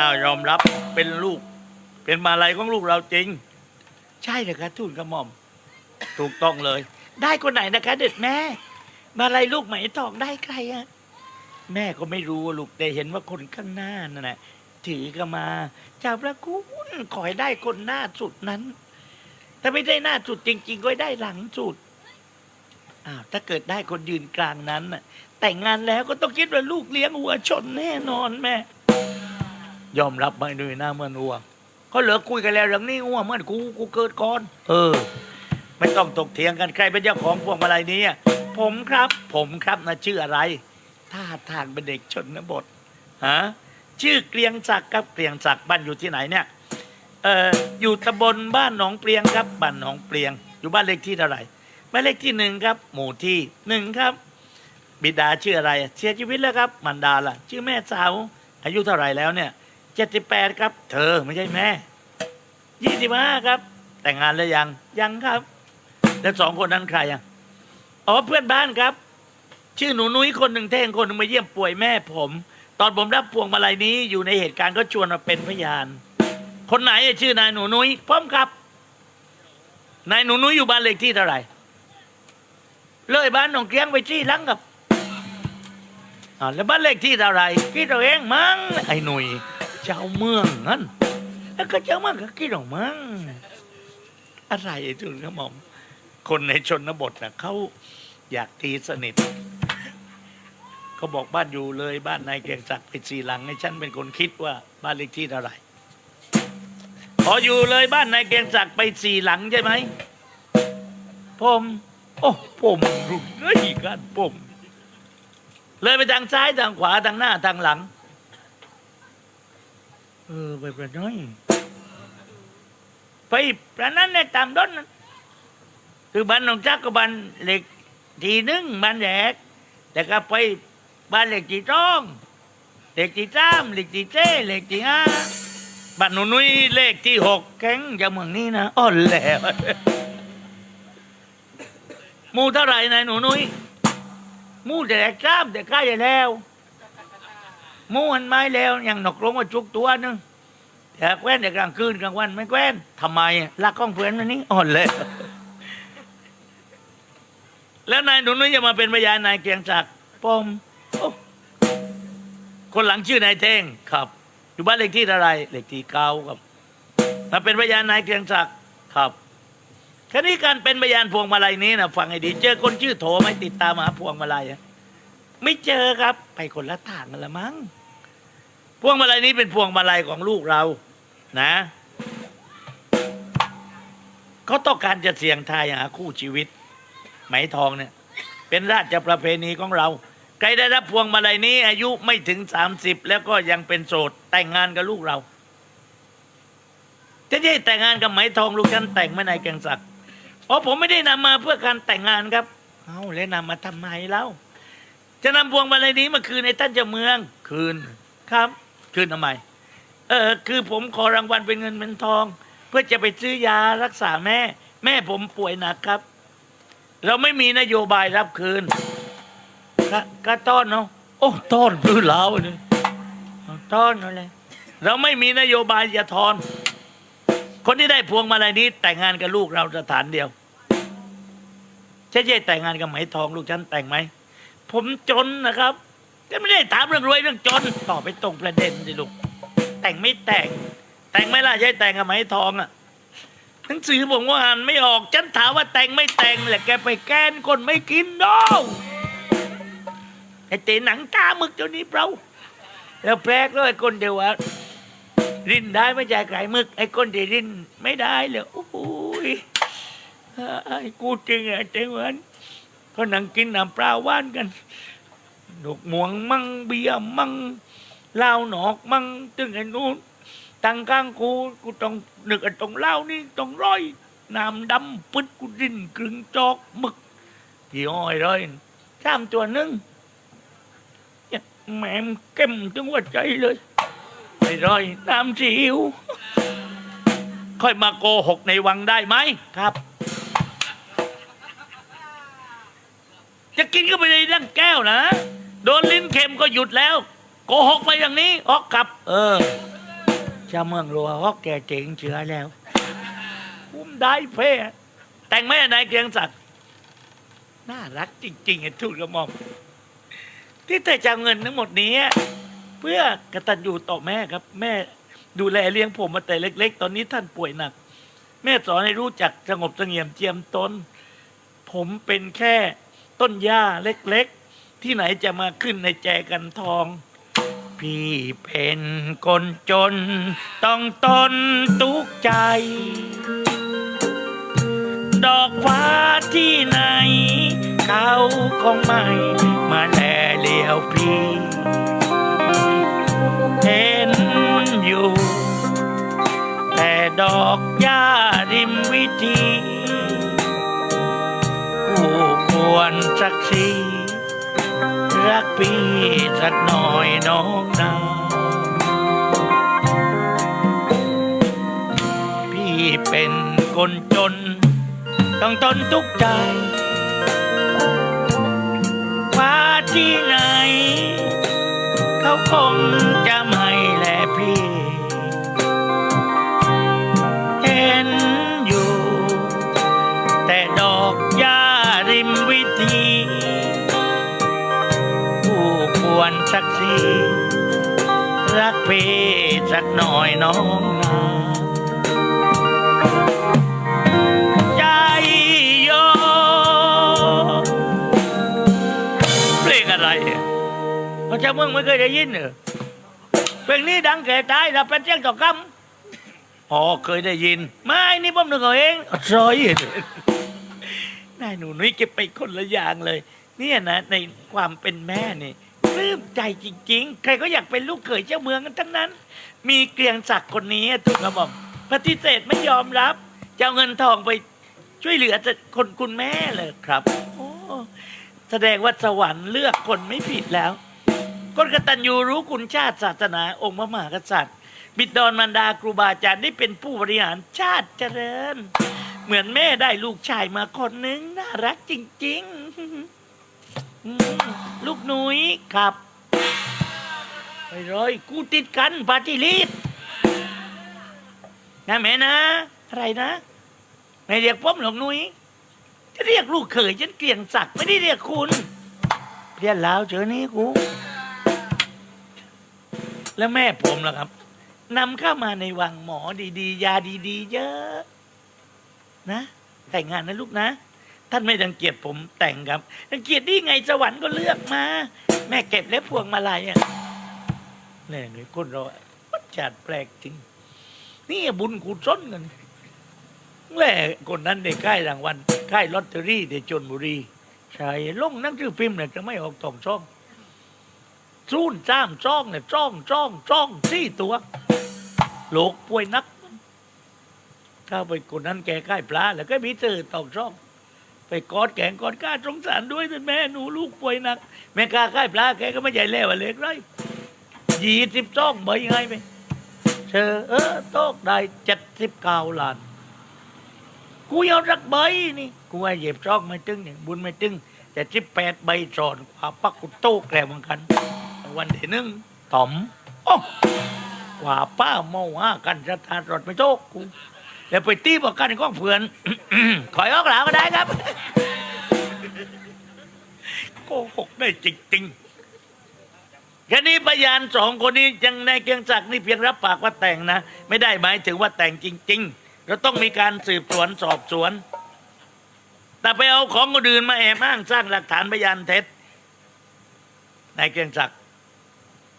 อ้าวยอมรับเป็นลูก เป็นมาลัยของลูกเราจริง ใช่เลยครับทูลกระหม่อม ถูกต้องเลย ได้คนไหนนะคะ เด็ดแม่ มาลัยลูกไหมทองได้ใครอะแม่ก็ไม่รู้อะลูกแต่เห็นว่าคนข้างหน้านั่นแหละถือก็มาเจ้าพระคุณขอให้ได้คนหน้าสุดนั้น ถ้าไม่ได้หน้าสุดจริง ๆ ก็ให้ได้หลังสุดอ้าวถ้าเกิดได้คนยืนกลางนั้นน่ะแต่งงานแล้วก็ต้องคิดว่าลูกเลี้ยงวัวชนแน่นอนแม่ ยอมรับไหมดูหน้าเมื่อนัวก็เหลือคุยกันแล้วเรื่องนี้วัวเมือนกูกูเกิดก่อน เออ ไม่ต้องตกเถียงกันใครเป็นเจ้าของพวงมาลัยนี้อะผมครับ ผมครับนะชื่ออะไรท่าทางเป็นเด็กชนบทฮะชื่อเกรียงศักดิ์ครับเกรียงศักดิ์บ้านอยู่ที่ไหนเนี่ยเอ่ออยู่ตำบลบ้านหนองเปลียงครับบ้านหนองเปลียง อยู่บ้านเลขที่เท่าไหร่บ้านเลขที่หนึ่งครับ หมู่ที่หนึ่งครับ บิดาชื่ออะไรเสียชีวิตแล้วครับมันดาล่ะ ชื่อแม่สาวอายุเท่าไหร่แล้วเนี่ย เจ็ดสิบแปดครับ เธอไม่ใช่แม่ยี่สิบห้าครับ แต่งงานแล้วยังยังครับ แล้วสองคนนั้นใครอะอ๋อเพื่อนบ้านครับ ชื่อหนูนุ้ยคนหนึ่งแท่งคนหนึ่งมาเยี่ยมป่วยแม่ผม ตอนผมรับพวงมาลัยนี้อยู่ในเหตุการณ์ก็ชวนมาเป็นพยาน คนไหนอะชื่อนายหนูนุ้ยพร้อมครับนายหนูนุ้ยอยู่บ้านเลขที่เท่าไหร่เลยบ้านหนองเกลียงไปที่หลังกับอ่าแล้วบ้านเลขที่เท่าไหร่คิดเอาเองมั้งไอ้หนุ่ย เจ้าเมืองนั่นแล้วก็เจ้าเมืองก็คิดเอามั้งอะไรไอ้ทุนกระหม่อม คนในชนบทนะเขาอยากตีสนิทเขาบอกบ้านอยู่เลยบ้านนายเกรียงศักดิ์ไปสี่หลังให้ฉันเป็นคนคิดว่าบ้านเลขที่เท่าไหร่พออยู่เลยบ้านนายเกรียงศักดิ์ไปสี่หลังใช่ไหมผมโอ้ผมรุ่นเฮ้ยกันผมเลยไปทางซ้ายทางขวาทางหน้าทางหลัง เออไปประน้อย ไปประนั้นในตามด้นนั้นคือบ้านหนองจักกับบ้านเหล็กทีหนึ่งบ้านแหลกแต่ก็ไปบ้านเหล็กทีต้องเหล็กที่สามเหล็กทีเจ้เหล็กที่ห้าบ้านหนูนุ้ยเลขที่หกแข็งจากเมืองนี้นะอ่อนแล้วมูเท่าไหร่นายหนูนุ้ยมูแต่แรกจ้ามแต่ใกล้จะแล้ว มูหันไม้แล้วยังหนกลงมาจุกตัวหนึงแต่แคว้นแต่กลางคืนกลางวันไม่แคว้นทำไมรักของเพื่อนมันนี่อ่อนเลย แล้วนายหนูนุ้ยจะมาเป็นพยานนายเกียงศักดิ์ปมโอ้คนหลังชื่อนายเท่งครับ อยู่บ้านเลขที่เท่าไรเลขที่เก้าครับมาเป็นพยานนายเกียงศักดิ์ครับคราวนี้การเป็นพยานพวงมาลัยนี้นะฟังให้ดี เจอคนชื่อโถไหมติดตามหาพวงมาลัยไม่เจอครับ ไปคนละทางกันละมั้ง พวงมาลัยนี้เป็นพวงมาลัยของลูกเรา นะเขาต้องการจะเสี่ยงทายหาคู่ชีวิต ไหมทองเนี่ย เป็นราชประเพณีของเรา ใครได้รับพวงมาลัยนี้ อายุไม่ถึงสามสิบแล้วก็ยังเป็นโสดแต่งงานกับลูกเราจะได้แต่งงานกับไหมทองลูกฉันแต่งไม่นายเกงศักดิ์เพราะผมไม่ได้นำมาเพื่อการแต่งงานครับ เอาแล้วนำมาทำไมเล่าจะนำพวงมาลัยนี้มาคืนในท่านเจ้าเมืองคืนครับ คืนทำไม เออคือผมขอรางวัลเป็นเงินเป็นทอง เพื่อจะไปซื้อยารักษาแม่ แม่ผมป่วยหนักครับ เราไม่มีนโยบายรับคืนกก็ต้อนเนาะโอ้ต้อนพื้นลาวเลยต้อนอะไรเราไม่มีนโยบายอย่าทอน คนที่ได้พวงมาลัยนี้ แต่งงานกับลูกเราสถานเดียวใช่ใช่แต่งงานกับไหมทองลูกฉันแต่งไหม ผมจนนะครับ จะไม่ได้ถามเรื่องรวยเรื่องจนตอบไปตรงประเด็นสิลูกแต่งไม่แต่ง แต่งไหม่ล่ะใช่แต่งกับไหมทองอะหนังสือผมว่าอ่านไม่ออกฉันถามว่าแต่งไม่แต่งแหละแกไปแกล้งคนไม่กินดอกไอ้เตหนังตาหมึกเจ้านี้เปล่าแล้วแปลกเลยคนเดียวว่ารินได้ไม่ใช่ไก่หมึก ไอ้คนที่รินไม่ได้เลยโอ้ยไอ้กูจริงไอะเจ้าวันเขานั่งกินน้ำปลาว่านกัน ดอกม่วงมั่งเบียร์มั่งเหล้าหนอกมั่งตึงไอ้นู้นตังข้างกูกูต้องนึกไอ้ตรงเหล้านี่ต้องร้อยน้ำดำปึ๊ดกูรินกรึงจอกหมึกยี่ห้อยเลยสามตัวหนึงแม่มเข้มถึงหัวใจเลยไอ้ร้อยน้ำซีอิ๊วค่อยมาโกหกในวังได้ไหมครับจะกินก็ไปในดั้งแก้วนะ โดนลิ้นเค็มก็หยุดแล้วโกหกมาอย่างนี้ออกกลับ เออชาวเมืองรัวฮอกแกเจ๋งเชื้อแล้วคุ้มได้เพ่แต่งแม่นายเกรียงศักดิ์น่ารักจริงๆไอ้ทูตกระหม่อมที่แต่จะเอาเงินทั้งหมดนี้ เพื่อกตัญญูต่อแม่ครับ แม่ดูแลเลี้ยงผมมาแต่เล็ก ๆ ตอนนี้ท่านป่วยหนัก แม่สอนให้รู้จักสงบเสงี่ยมเจียมตน ผมเป็นแค่ต้นหญ้าเล็ก ๆ ที่ไหนจะมาขึ้นในแจกันทอง พี่เป็นคนจน ต้องตนทุกข์ใจ ดอกฟ้าที่ไหน เขาคงไม่มาแลเลียวพี่เห็นอยู่ แต่ดอกหญ้าริมวิธี ผู้ควรสักที รักพี่สักหน่อยน้องนาพี่เป็นคนจน ต้องทนทุกข์ใจมาที่ไหน เขาคงจะมา ควรสักทีรักพี่สักหน่อยน้องนาใจโยเพลงอะไรอะพระเจ้าเมืองไม่เคยได้ยินเหรอเพลงนี้ดังแก่ตายแล้วเป็นเสียงต่อกำอ๋อเคยได้ยิน ไม่นี่ผมนึกเอาเองซอยนายหนูนุ้ยเก็บไปคนละอย่างเลย เนี่ยนะในความเป็นแม่นี่ ปลื้มใจจริง ๆ ใครก็อยากเป็นลูกเขยเจ้าเมืองกันทั้งนั้น มีเกรียงศักดิ์คนนี้ถูกกระหม่อมปฏิเสธไม่ยอมรับ จะเอาเงินทองไปช่วยเหลือแต่คนคุณแม่เลยครับโอ้แสดงว่าสวรรค์เลือกคนไม่ผิดแล้ว คนกตัญญูรู้คุณชาติศาสนาองค์พระมหากษัตริย์ บิดรมารดาครูบาอาจารย์ได้เป็นผู้บริหารชาติเจริญ เหมือนแม่ได้ลูกชายมาคนนึงน่ารักจริง ๆ อืมลูกหนุยครับไปเลยกูติดกันปาร์ติลีดนะแม่นะ อะไรนะไม่เรียกผมหรอกหนุยจะเรียกลูกเขยฉันเกลียงศักดิ์ไม่ได้เรียกคุณเรียนแล้วเจอนี้กู แล้วแม่ผมล่ะครับนำเข้ามาในวังหมอดีๆ ยาดี ๆ เยอะ นะ แต่งงานนะลูกนะ ท่านไม่รังเกียจผมแต่งครับรังเกียจได้ไงสวรรค์ก็เลือกมา แม่เก็บแล้วพวงมาลัยอะแน่เลยคนเราวัดจัดแปลกจริง นี่บุญกุศลกันแหละคนนั้นได้ค่ายรางวัลค่ายลอตเตอรี่ในชนบุรีใช่ลงนั่งสือพิมพ์เนี่ยจะไม่ออกตองช่องซูนจ้ามจ้องเนี่ยจ้องจ้องจ้องสี่ตัวโลกป่วยนัก ถ้าไปคนนั้นแกใกล้ปลาแล้วก็มีเจอตอกช่อง ไปกอดแกงกอดก้าสงสารด้วยเป็นแม่หนูลูกป่วยหนัก แม่กาใกล้ปลาแกก็ไม่ใหญ่แล้วอะเล็กไรยี่สิบจ้องใบไงไปเธอเออโต๊ะได้เจ็ดสิบเก้าล้านกูยอมรักใบนี่กูว่าเหยียบจองไม่ตึงเนี่ยบุญไม่ตึง แต่สิบแปดใบสอนกว่าปักกุโต้แกลเหมือนกัน วันที่หนึ่งต๋อมโอ้กว่าป้าเมาห้ากันสถานรถไม่โชคกู แล้วไปตีบอกกันก้องเพื่อนขอยออกหลาวก็ได้ครับโกหกได้จริงๆแค่นี้พยานสองคนนี้ยังในเกียงศักดิ์นี่เพียงรับปากว่าแต่งนะ ไม่ได้หมายถึงว่าแต่งจริง ๆ เราต้องมีการสืบสวนสอบสวน แต่ไปเอาของคนอื่นมาแอบอ้างสร้างหลักฐานพยานเท็จนายเกียงศักดิ์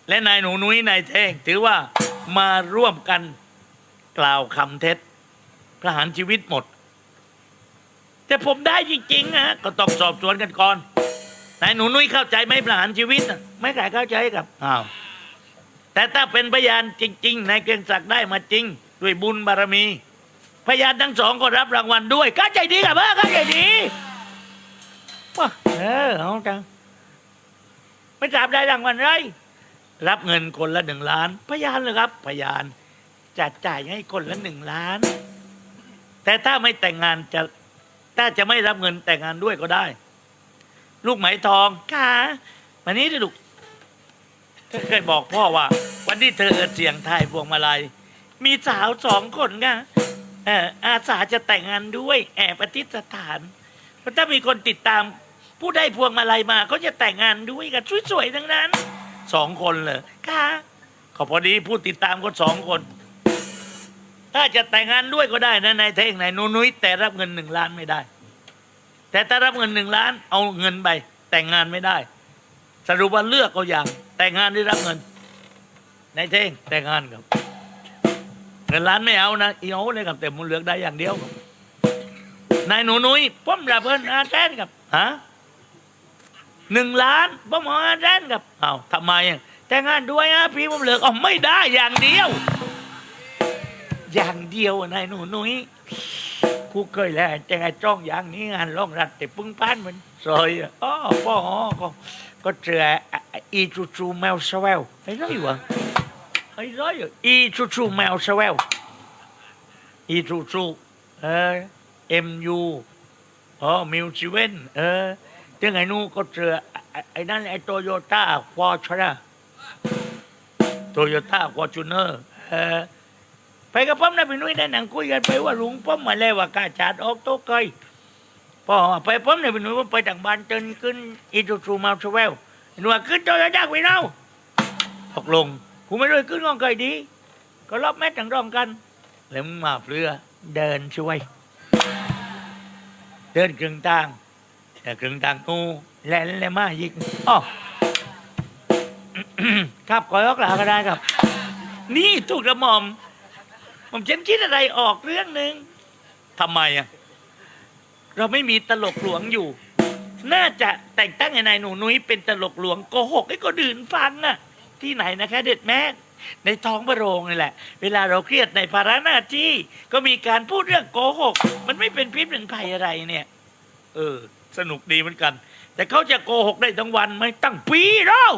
และนายหนูนุ้ยนายแท่งถือว่ามาร่วมกันกล่าวคำเท็จ ประหารชีวิตหมด แต่ผมได้จริงๆนะก็ต้องสอบสวนกันก่อนนายหนูนุ้ยเข้าใจไหมประหารชีวิตน่ะไม่ใครเข้าใจครับอ้าวแต่ถ้าเป็นพยานจริงๆนายเกรียงศักดิ์ได้มาจริง ด้วยบุญบารมี พยานทั้งสองก็รับรางวัลด้วยก็ใจดีกับเออก็ใจดีว้าเออเอาจังไม่ทราบได้รางวัลไรรับเงินคนละหนึ่งล้าน พยานเลยครับ พยานจะจ่ายให้คนละหนึ่งล้าน แต่ถ้าไม่แต่งงานจะถ้าจะไม่รับเงินแต่งงานด้วยก็ได้ ลูกไหมทองค่ะวันนี้ลูกเธอเคยบอกพ่อว่า วันที่เธอเสียงทายพวงมาลัย มีสาวสองคนไงเอ่ออาสาจะแต่งงานด้วย แอบอธิษฐานเพราะถ้ามีคนติดตาม ผู้ได้พวงมาลัยมาเขาจะแต่งงานด้วยกันสวยๆทั้งนั้นสองคนเลยค่ะก็พอดีผู้ติดตามก็สองคน ถ้าจะแต่งงานด้วยก็ได้นะนายเท่งนายนุนุ้ยแต่รับเงินหนึ่งล้านไม่ได้ แต่ถ้ารับเงินหนึ่งล้าน เอาเงินไป แต่งงานไม่ได้ สรุปว่าเลือกเอาอย่าง แต่งงานได้รับเงินนายเท่งแต่งงานครับเงินล้านไม่เอานะอีเอาเลยครับแต่มันเลือกได้อย่างเดียวครับนายหนูนุ้ยป้อมรับเงินอาแทนครับฮะหนึ่งล้านป้อมอาอาแทนครับเอาทำไมอะแต่งงานด้วยอะพี่ผมเลือกอ๋อไม่ได้อย่างเดียว อย่างเดียวนายหนูนุ้ยกูเคยแล้วแต่ไอ้จ้องอย่างนี้งานร้องรัดแต่ปึ้งป้านมันซอยอ๋อพ่อก็ก็เจออีจูจูแมวสวลไอ้ไรวะไอ้ไรอะอีจูจูแมวสวลอีจูจูเออเอ็มยูอ๋อมิวจิเวนเออถึงไอ้นู่นก็เจอไอ้ไอ้นั่นไอ้โตโยต้าฟอร์ชนะโตโยต้าฟอร์จูเนอร์เออ ไปกับผมนะพี่นุ้ยได้หนังคุยกันไปว่าลุงผมมาแล้วว่ากาชาดออกโต๊ะเคยพอไปผมเนี่ยพี่นุ้ยผมไปทางบ้านเตินขึ้นอีทูทูมาชเวลหนูว่าขึ้นโตโยต้าไปเนาตกลงกูไม่ด้วยขึ้นกองเคยดี ก็รอบแม่ต่างรองกัน แล้วมึงมาเปลือเดินช่วย เดินครึ่งทางแต่ครึ่งทางกูแล่นเลยมายิงอ๋อครับขอยกหลาก็ได้ครับ นี่ถูกกระหม่อม ผมฉันคิดอะไรออกเรื่องหนึ่งทำไมอะ เราไม่มีตลกหลวงอยู่ น่าจะแต่งตั้งให้นายหนูนุ้ยเป็นตลกหลวงโกหกให้คนอื่นฟังน่ะ ที่ไหนนะคะ เด็ดแม่ในท้องพระโรงนี่แหละ เวลาเราเครียดในภาระหน้าที่ ก็มีการพูดเรื่องโกหก มันไม่เป็นพิษเป็นภัยอะไรเนี่ย เออ สนุกดีเหมือนกัน แต่เขาจะโกหกได้ทั้งวันไหม่ตั้งปีแล้ว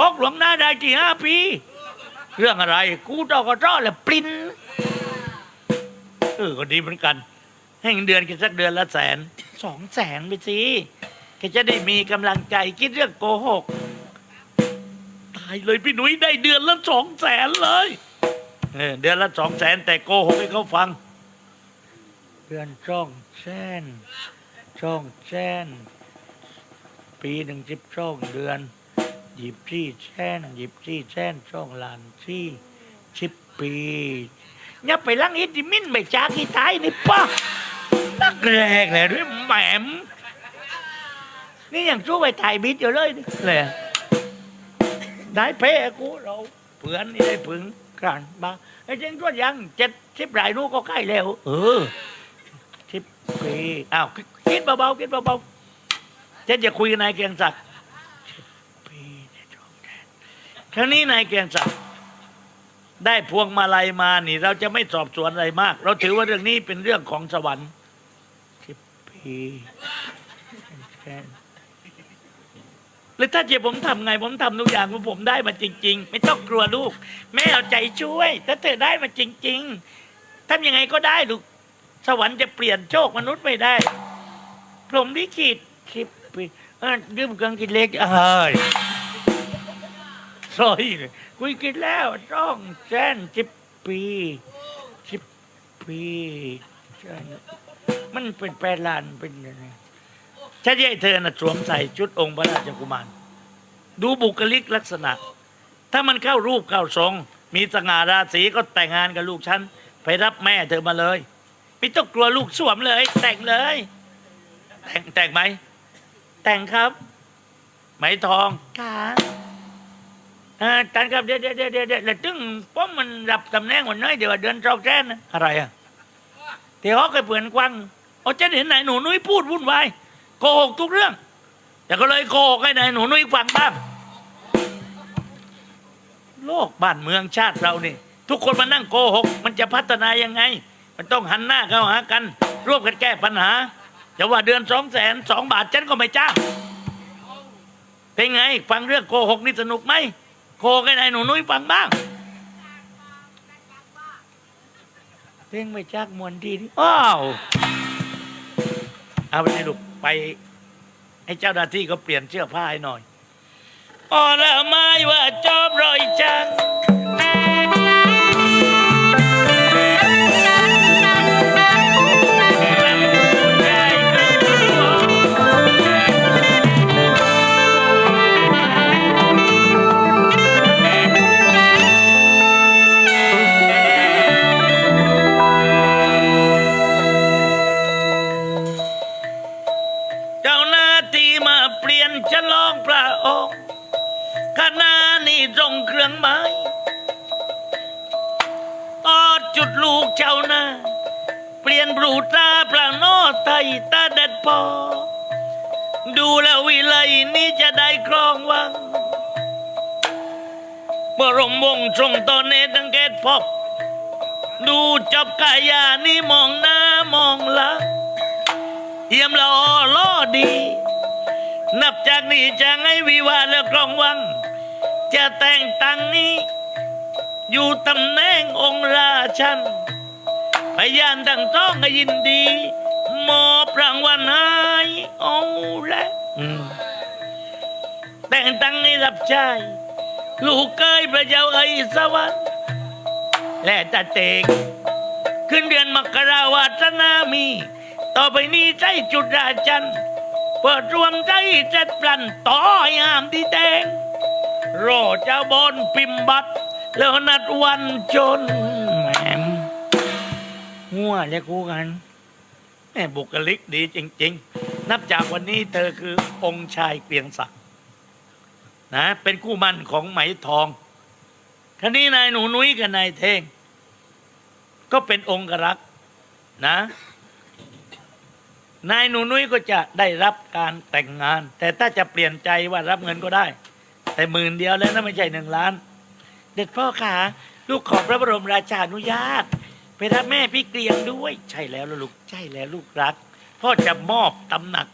ออกหลวงหน้าได้ที่ห้าปี เรื่องอะไร กูตอกร้อแหละปริ้นเออก็ดีเหมือนกัน ให้เงินเดือนกันสักเดือนละแสนสองแสนไปสิแกจะได้มีกำลังใจคิดเรื่องโกหก ตายเลยพี่หนุ่ยได้เดือนละสองแสนเลยเออเดือนละสองแสนแต่โกหกให้เขาฟัง เดือนช่องแสนช่องแสนปีหนึ่งสิบช่องเดือน ยิบที่แช่นหยิบที่แช่นช่องลานที่ชิปปีอย่าไปลังอิติมินไปจากีตายนี่ป้านักแรงเลยด้วยแหมมนี่ยังชู้ไปถ่ายบิดอยู่เลยนี่เลยได้เพ่กูเราเพื่อนนี่ได้ผึงกันบ้าไอ้เจ้งตัวยังเจ็ดสิบรายนู้ก็ใกล้แล้ว เออสิบปีอ้าวคิดเบาๆคิดเบาๆเจ๊จะคุยกับนายเกียงศักดิ์ ปีในดวงแดน ครั้งนี้นายเกรียงศักดิ์ได้พวงมาลัยมานี่ เราจะไม่สอบสวนอะไรมาก เราถือว่าเรื่องนี้เป็นเรื่องของสวรรค์สิบปีแค่แล้วถ้าเจผมทำไงผมทำทุกอย่างของผมได้มาจริง ๆ ไม่ต้องกลัวลูก แม่เอาใจช่วย ถ้าเธอได้มาจริง ๆทำยังไงก็ได้ลูกสวรรค์จะเปลี่ยนโชคมนุษย์ไม่ได้พรหมลิขิตสิบปีเออดื่มเครื่องกินเล็กเอ้ย ซอยเลยคุยกินแล้วต้องแสนสิบปีสิบปีใช่มันเป็นแปดล้านเป็นยังไงถ้าใช่เธอน่ะสวมใส่ชุดองค์พระราชกุมาร ดูบุคลิกลักษณะ ถ้ามันเข้ารูปเข้าทรง มีสง่าราศีก็แต่งงานกับลูกฉันไปรับแม่เธอมาเลยไม่ต้องกลัวลูกสวมเลย แต่งเลย แต่งแต่งไหม แต่งครับ ไหมทองค่ะ อ่าท่านครับเดี๋ยวเดี๋ยวเดี๋ยวเดี๋ยวเดี๋ยวแล้วถึงผมมันรับตำแหน่งวันน้อยเดี๋ยวเดือนสองแสนนะอะไรอะเดี๋ยวเขาเคยเปลี่ยนกว้างเอาจะเห็นไหนหนูนุ้ยพูดวุ่นวายโกหกทุกเรื่อง แต่ก็เลยโกหกให้ไหนหนูนุ้ยฟังบ้างโลกบ้านเมืองชาติเรานี่ ทุกคนมานั่งโกหก มันจะพัฒนายังไง มันต้องหันหน้าเข้าหากัน ร่วมกันแก้ปัญหาจะว่าเดือนสองแสนสองบาทฉันก็ไม่จ้างเป็นไง ฟังเรื่องโกหกนี่สนุกไหม โคกันไหนหนูนุ้ยฟังบ้างเพลงไม่จักมวนดีนี่อ้าวเอาไปลูกไปให้เจ้าหน้าที่ก็เปลี่ยนเสื้อผ้าให้หน่อยอ๋อแล้วไม่ว่าจอบรอยจังไจบกายานี่มองหน้ามองหลังเยี่ยมละออล้อดี นับจากนี้จะให้วิวาและครองวัง จะแต่งตั้งนี้ อยู่ตำแหน่งองค์ราชันพยานดังต้องให้ยินดี มอบรางวัลให้เอาละแต่งตั้งให้รับใช้ลูกเกยพระเจ้าไอ้สวรรค์และตาเตก ขึ้นเดือนมกราวัฒนามี ต่อไปนี้ใจจุดราจันทร์เปิดรวมใจเจัดปลันต่อยอามที่แดงรอเจ้าบอลพิมพ์บัตรแล้วนัดวันจนแหมมหัวจะคู่กันแม่บุคลิกดีจริง ๆ นับจากวันนี้เธอคือองค์ชายเกรียงศักดิ์นะเป็นคู่มั่นของไหมทองท่านี้นายหนูนุ้ยกับนายเท่ง ก็เป็นองค์รักษ์นะ นายหนูนุ้ยก็จะได้รับการแต่งงาน แต่ถ้าจะเปลี่ยนใจว่ารับเงินก็ได้ แต่หมื่นเดียวแล้วนะไม่ใช่หนึ่งล้าน เด็ดพ่อขาลูกขอพระบรมราชานุญาต ไปรับแม่พี่เกรียงด้วย ใช่แล้วลูกใช่แล้วลูกรัก พ่อจะมอบตำหนัก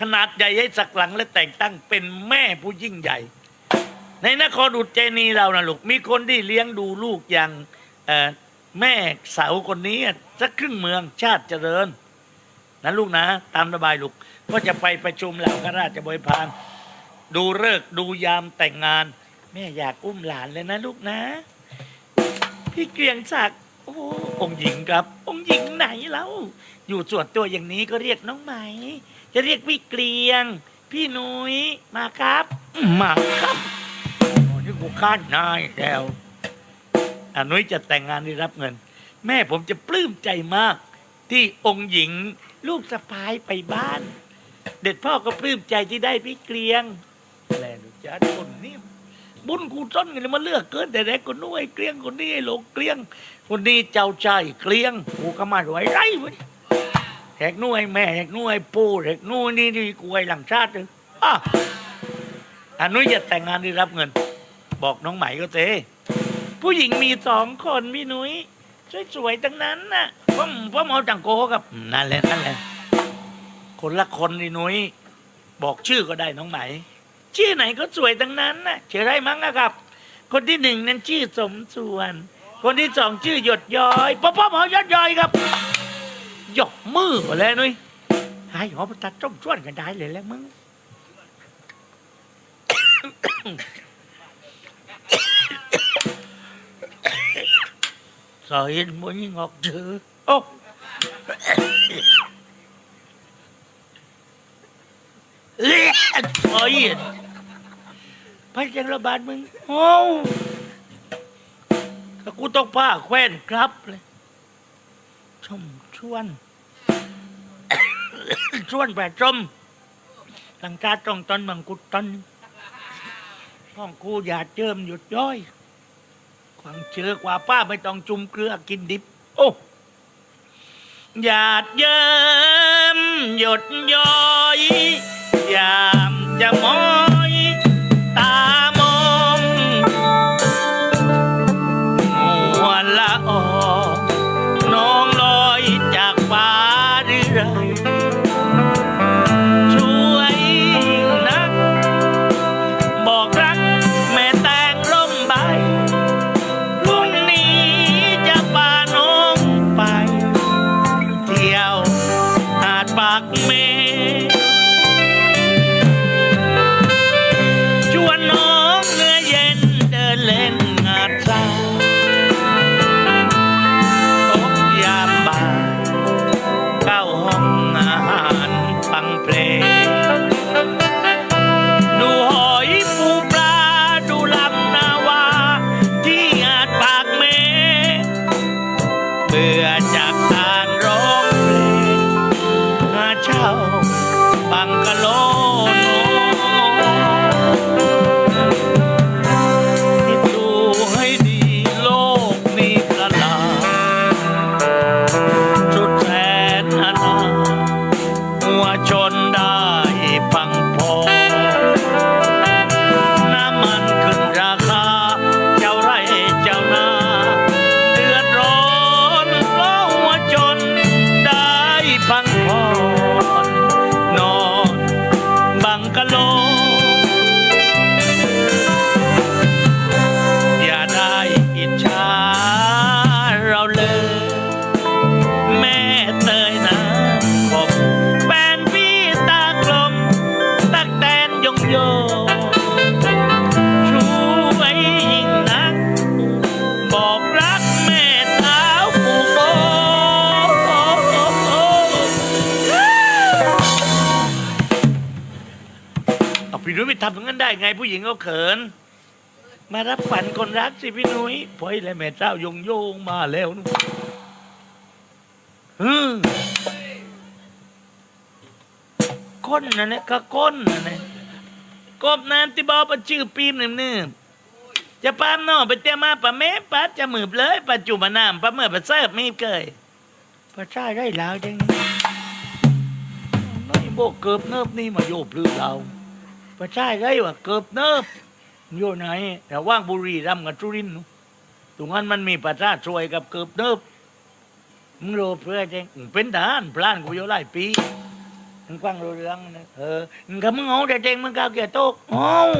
ขนาดใหญ่ให้สักหลังและแต่งตั้งเป็นแม่ผู้ยิ่งใหญ่ ในนครอุจเจนีเรานะลูกมีคนที่เลี้ยงดูลูกอย่างเอ แม่สาวคนนี้สักครึ่งเมืองชาติเจริญนะลูกนะ ตามระบายลูกก็จะไปประชุมเหล่าข้าราชบริพารดูเลิกดูยามแต่งงาน แม่อยากอุ้มหลานเลยนะลูกนะ พี่เกรียงศักดิ์โอ้องหญิงครับ องหญิงไหนแล้วอยู่ส่วนตัวอย่างนี้ก็เรียกน้องไหม จะเรียกพี่เกรียง พี่นุ้ยมาครับ มาครับโอ้นี่กูคาดนายแล้ว อนุ้ยจะแต่งงานได้รับเงิน แม่ผมจะปลื้มใจมาก ที่องค์หญิงลูกสะพ้ายไปบ้าน เด็ดพ่อก็ปลื้มใจที่ได้พี่เกรียงแลลูจ้าคนนี้บุญกูต้นกันเลยมาเลือกเกินแต่แรกคนนู้นไอ้เกรียงคนนี้ไอ้หลงเกรียง คนนี้เจ้าชายเกรียงกูก็มาไหวไรวะแหกนู้นไอ้แม่แหกนู้นไอ้ปู่แหกนู้นนี่นี่กูไอ้หลังชาติเลยอะอนนู้นจะแต่งงานได้รับเงิน บอกน้องไหม่ก็เต ผู้หญิงมีสองคนพี่นุ้ยสวยๆทั้งนั้นน่ะพ่อมพ่อมอจังโกกับนั่นแหละนั่นแหละคนละคนนี่นุ้ยบอกชื่อก็ได้น้องไหม ชื่อไหนก็สวยทั้งนั้นน่ะชื่ออะไรมั้งนะครับ คนที่หนึ่งนั้นชื่อสมส่วน คนที่สองชื่อหยดย้อยพ่อพ่อหมอยดย้อยครับหยกมือหมดเลยนุ้ยหายหอมตัดจ้องชวนกันได้เลยแล้วมึง Rồi anh muốn như ngọt chưa? Ô! Thôi ไปจังระบาดมึงโอ้ถ้ากูต้องผ้าแคว้นครับเลยชมชวนชวนแบบชมหลังกาตรงตอนบังกุดตอนห้องกูอย่าเจิมหยุดย้อย ความเชื่อกว่าป้าไม่ต้องจุ่มเกลือกินดิบ โอ้หยาดเยิ้มหยดย้อยยามจะมอย ทำอย่างนั้นได้ไงผู้หญิงเขาเขิน มารับฝันคนรักสิพี่นุ้ยพอยและแม่เจ้ายงโยงมาแล้วนู่นฮึก้นนั่นแหละก็ก้นนั่นแหละกบน้ำที่บอกว่าชื่อปีมหนึ่มๆจะปามนอไปเตรียมาปะเมปัดจะมืบเลยปัจจุบันน้ำปะเมื่อปะเสิร์ฟมีเกยพระชาได้แล้วจังน้อยโบกเกิบเนิบนี่มาโยบลือเรา พระชาได้ว่าเกิบเนิบอยู่ไหนแต่ว่างบุรีรัมย์กับจุรินทร์นู่นตรงนั้นมันมีประชาช่วยกับเกิบเนิบมึงโรเพื่อจังมึงเป็นทหารพลานกูอยู่หลายปีมึงฟังรู้เรื่องนะเออมึงก็มึงเอาแต่เจงมึงก้าวเกียร์โต๊ะโอ้าว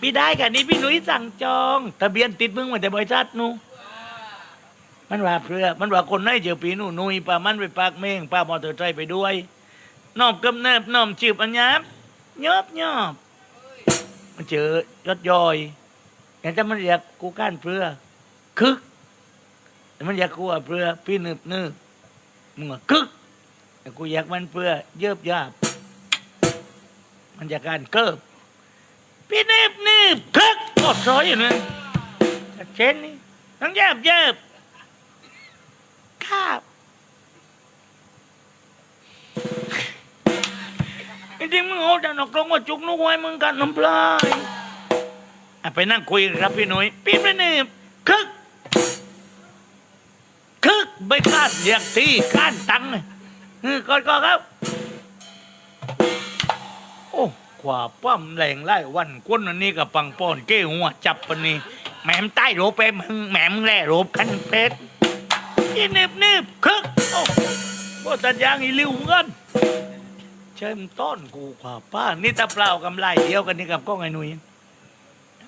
พี่ได้กันนี่พี่หนุ่ยสั่งจองทะเบียนติดมึงมาแต่บริษัทนู่นมันว่าเพื่อ มันว่าคนไหนเจอปีหนู่นุยป้ามันไปปากเมงป้ามอเตอร์ไซค์ไปด้วยน้อมกำเนิบน้อมจีบอันยับ ยอบยอบมันเจอยอดยอยอย่างแต่มันเรียกกูก้านเพื่อคึกแต่มันอยากกูว่าเพื่อพี่นึบนึบมึงอะคึกแต่กูอยากมันเพื่อเยิบยาบมันอยากการเกิบพี่นิบนิบคึกก็สอยอยู่นั่นชัดเจนนี่ต้องเยิบเยิบครับ จริงมึงเอาแต่นกกลงว่าจุกนุ้มึงกันน้ำปลายอะไปนั่งคุยกันครับพี่หนุ่ยพี่นิบคึก คึกไม่คาดอยกที่คาดตังค์ก่อนก่อนครับ โอ้ขวาป้อมแรงไล่วันก้นอันนี้กับปังปอนเก้หัวจับปนนี้แหมมใต้โรบไปมึงแหมมแร่โรบกันเป็ดอีนิบนิบคึก โอ้ก็ตัดยางอีลิวเงิน เชิมต้นกูขวาป้านี่ตาเปล่ากำไรเดียวกันนี่กับก้องไอ้หนุ่ย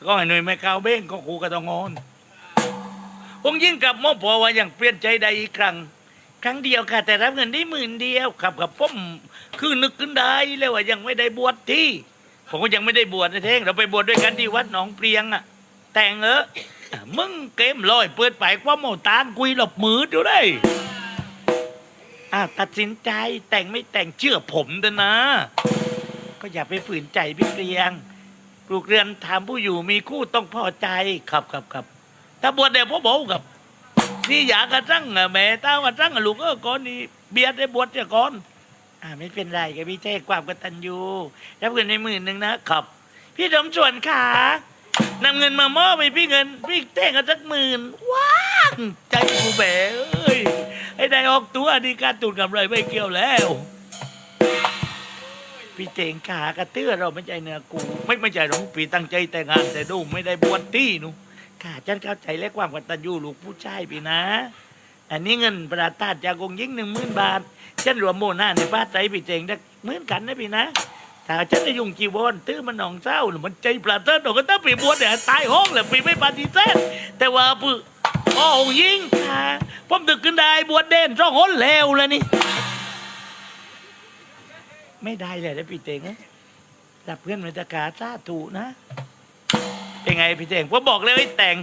ก้องไอ้หนุ่ยไม่ก้าวเบ้งก็กูกระตองอนองยิ่งกับมอพอว่าอย่างเปลี่ยนใจใดอีกครั้ง ครั้งเดียวค่ะ แต่รับเงินได้หมื่นเดียวครับกับผมคือนึกขึ้นได้แล้วว่ายังไม่ได้บวชที่ ผมก็ยังไม่ได้บวชนะเท่งเราไปบวชด้วยกันที่วัดหนองเปียงอะแต่งเออมึงเกมลอยเปิดไปกว่าหมอตานกุยหลบมืออยู่ได้ อ้าวตัดสินใจแต่งไม่แต่งเชื่อผมเถอะนะ ก็อย่าไปฝืนใจพี่เปลียงปลูกเรือนถามผู้อยู่มีคู่ต้องพอใจครับครับครับถ้าบวชเดี๋ยวพ่อบอกกับนี่อยากกระตั้งอะแม่ต้าว่าตั้งอะลูกเออก่อนนี่เบียดได้บวชจะก่อนอ่าไม่เป็นไรกับพี่เจ้ความกตัญญูรับเงินในหมื่นหนึ่งนะครับ พี่สมส่วนขา นำเงินมามอบให้พี่เงิน พี่เต้งกันสักหมื่นว้างใจกูแบเอ้ยไอ้ได้ออกตัวนี่การตูนกำไรไม่เกี่ยวแล้ว พี่เจงขากระเตื้อเราไม่ใจเนื้อกู ไม่ไม่ใจหรอกปีตั้งใจแต่งงานแต่ดูไม่ได้บวชที่หนูข้าฉันเข้าใจและความกตัญญูลูกผู้ชายพี่นะ อันนี้เงินประทานจากองค์ยิ่งหนึ่งหมื่นบาทฉันรวมโมหน้าในป้าใจพี่เจงได้เหมือนกันนะพี่นะ ถ้าฉันได้ยุ่งจีวรตื้อมันหนองเศร้าหรือมันใจปลาเต้นหนองก็ต้องไปบวชเนี่ยตายห้องแหละปีไม่ปฏิเสธแต่ว่าปื้อองยิงผมดึกขึ้นได้บวชเด่นร้องหนแล้วแล้วนี่ ไม่ได้เลยนะพี่เจงนะรับเพื่อนมันจะกาซาถูนะ เป็นไงพี่เจงผมบอกเลยให้แต่ง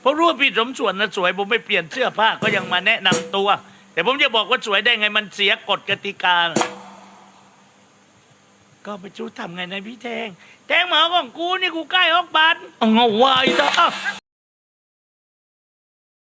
เพราะรู้ว่าพี่สมส่วนนะสวยผมไม่เปลี่ยนเสื้อผ้าก็ยังมาแนะนำตัว แต่ผมจะบอกว่าสวยได้ไงมันเสียกฎกติกานะ ก็ไปชู้ทำไงนะพี่แทงแทงหมาของกูนี่กูใกล้ออกบัตรเอาเงาไว้ซะอะ